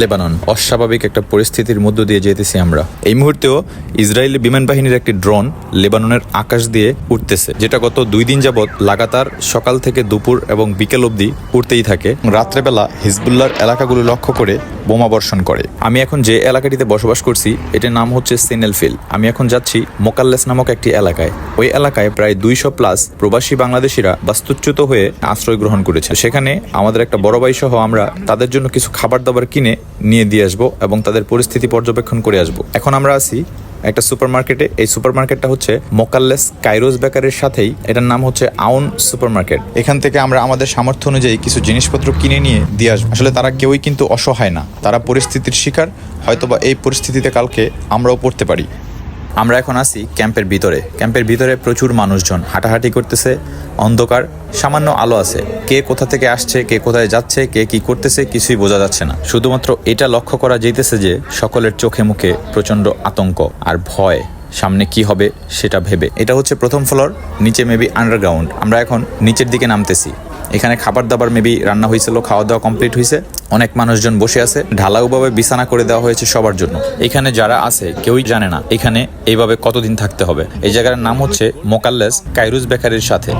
Lebanon. অস্বাভাবিক একটা পরিস্থিতির মধ্য দিয়ে যেতেছি আমরা। এই মুহূর্তেও ইসরায়েলি বিমান বাহিনীর একটি ড্রোন লেবাননের আকাশ দিয়ে উঠতেছে, যেটা গত দুই দিন যাবৎ লাগাতার সকাল থেকে দুপুর এবং বিকেল অবধি উঠতেই থাকে। রাত্রেবেলা হিজবুল্লার এলাকাগুলো লক্ষ্য করে বোমা বর্ষণ করে। আমি এখন যে এলাকাটিতে বসবাস করছি, এটার নাম হচ্ছে সিনেলফিল। আমি এখন যাচ্ছি মোকাল্লেস নামক একটি এলাকায়। ওই এলাকায় প্রায় দুইশো প্লাস প্রবাসী বাংলাদেশিরা বাস্তুচ্যুত হয়ে আশ্রয় গ্রহণ করেছে। সেখানে আমাদের একটা বড় ভাই সহ আমরা তাদের জন্য কিছু খাবার দাবার কিনে নিয়ে দিয়ে আসব এবং তাদের পরিস্থিতি পর্যবেক্ষণ করে আসব। এখন আমরা আছি একটা সুপার মার্কেটে এই সুপার মার্কেটটা হচ্ছে মোকাল্লেস কাইরোজ বেকারের সাথেই। এটার নাম হচ্ছে আউন সুপার মার্কেট এখান থেকে আমরা আমাদের সামর্থ্য অনুযায়ী কিছু জিনিসপত্র কিনে নিয়ে দিয়ে আসব। আসলে তারা কেউই কিন্তু অসহায় না। তারা পরিস্থিতির শিকার। হয়তোবা এই পরিস্থিতিতে কালকে আমরাও পড়তে পারি। আমরা এখন আছি ক্যাম্পের ভিতরে। ক্যাম্পের ভিতরে প্রচুর মানুষজন হাঁটাহাঁটি করতেছে, অন্ধকার, সামান্য আলো আছে। কে কোথা থেকে আসছে, কে কোথায় যাচ্ছে, কে কি করতেছে কিছুই বোঝা যাচ্ছে না। শুধুমাত্র এটা লক্ষ্য করা যেতেছে যে সকলের চোখে মুখে প্রচণ্ড আতঙ্ক আর ভয়। সামনে কি হবে সেটা ভেবে। এটা হচ্ছে প্রথম ফ্লোর, নিচে মেবি আন্ডারগ্রাউন্ড আমরা এখন নিচের দিকে নামতেছি। এখানে খাবার দাবার মেবি রান্না হয়েছিল খাওয়া দাওয়া কমপ্লিট হয়েছে। অনেক মানুষজন বসে আছে ঢালাউভাবে বিছানা করে দেওয়া হয়েছে সবার জন্য। এখানে যারা আছে, কেউই জানে না এখানে এইভাবে কতদিন থাকতে হবে। এই জায়গার নাম হচ্ছে মোকাল্লেস কাইরুজ বেকারির সাথে।